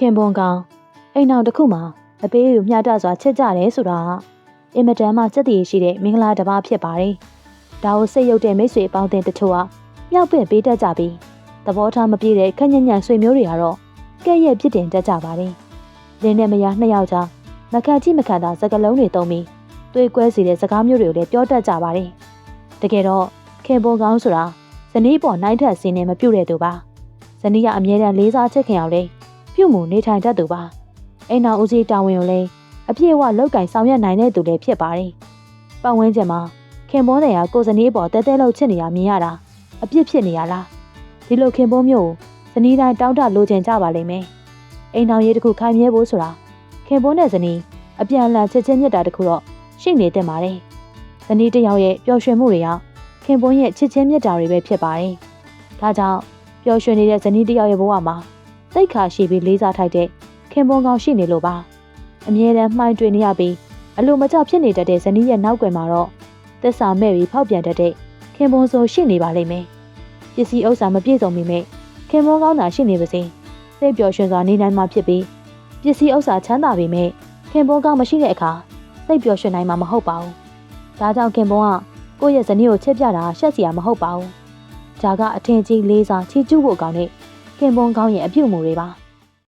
ခင်ပွန်ကောင်အိမ်နောက်တစ်ခုမှာအပေးကိုမျှတစွာချက်ကြတယ်ဆိုတာကအင်မတန်မှစက်တည်ရှိတဲ့မင်္ဂလာတစ်ပါးဖြစ်ပါတယ်။ဒါကိုစိတ်ရုပ်တဲ့မိတ်ဆွေအပေါင်းအသင်းတချို့ကမြောက်ပင့်ပေးတတ်ကြပြီးသဘောထားမပြည့်တဲ့ခက်ညံ့ညံ့ဆွေမျိုးတွေကတော့ကဲ့ရဲ့ပြစ်တင်တတ်ကြပါတယ်။လင်းနဲ့မယားနှစ်ယောက်ကြားမခန့်ကြည့်မခန့်သာစကလုံးတွေတုံးပြီးတွေးကွဲစီတဲ့စကားမျိုးတွေကိုလည်းပြောတတ်ကြပါတယ်။တကယ်တော့ခင်ပွန်ကောင်ဆိုတာဇနီးပေါ်နိုင်ထက်စင်းနေမပြုတ်တဲ့သူပါ။ဇနီးကအမြဲတမ်းလေးစားချက်ခင်အောင်လဲ ပြုတ်မှုနေထိုင်တတ်သူပါအိမ်နောက်ဦးစီးတာဝန်ကိုလည်းအပြည့်အဝလောက်ကင်ဆောင်ရွက်နိုင်တဲ့သူလည်းဖြစ်ပါတယ်ပတ်ဝန်းကျင်မှာခင်ပွန်းတွေကကိုဇနီးအပေါ်တဲတဲလောက်ချစ်နေတာမြင်ရတာအပြစ်ဖြစ်နေရလားဒီလိုခင်ပွန်းမျိုးကိုဇနီးတိုင်းတောင်းတလိုချင်ကြပါလိမ့်မယ်အိမ်နောက်ရေးတစ်ခုခိုင်မြဲဖို့ဆိုတာခင်ပွန်းနဲ့ဇနီးအပြန်အလှန်ချစ်ချင်းမြတ်တာတစ်ခုတော့ရှိနေတင်ပါတယ်ဇနီးတစ်ယောက်ရဲ့ပျော်ရွှင်မှုတွေကခင်ပွန်းရဲ့ချစ်ချင်းမြတ်တာတွေပဲဖြစ်ပါတယ်ဒါကြောင့်ပျော်ရွှင်နေတဲ့ဇနီးတစ်ယောက်ရဲ့ဘဝမှာ စိတ်ခါရှိပြီးလေးစားထိုက်တဲ့ခင်ပွန်းကောင်းရှိနေလို့ပါအမြဲတမ်းမှိုင်းတွေ့နေရပြီးအလိုမကျဖြစ်နေတတ်တဲ့ဇနီးရဲ့နောက်ွယ်မှာတော့သစ္စာမဲ့ပြီးဖောက်ပြန်တတ်တဲ့ခင်ပွန်းဆိုရှိနေပါလိမ့်မယ်ပစ္စည်းဥစ္စာမပြည့်စုံမိမဲ့ခင်ပွန်းကောင်းတာရှိနေပါစေစိတ်ပျော်ရွှင်စွာနေနိုင်မှာဖြစ်ပြီးပစ္စည်းဥစ္စာချမ်းသာပေမဲ့ခင်ပွန်းကောင်းမရှိတဲ့အခါစိတ်ပျော်ရွှင်နိုင်မှာမဟုတ်ပါဘူးဒါကြောင့်ခင်ပွန်းကကိုယ့်ရဲ့ဇနီးကိုချစ်ပြတာရှက်စရာမဟုတ်ပါဘူးဒါကအထင်ကြီးလေးစားချီကျူးဖို့ကောင်းတဲ့ ခင်ပွန်းကောင်းရဲ့အပြုတ်မှုတွေပါ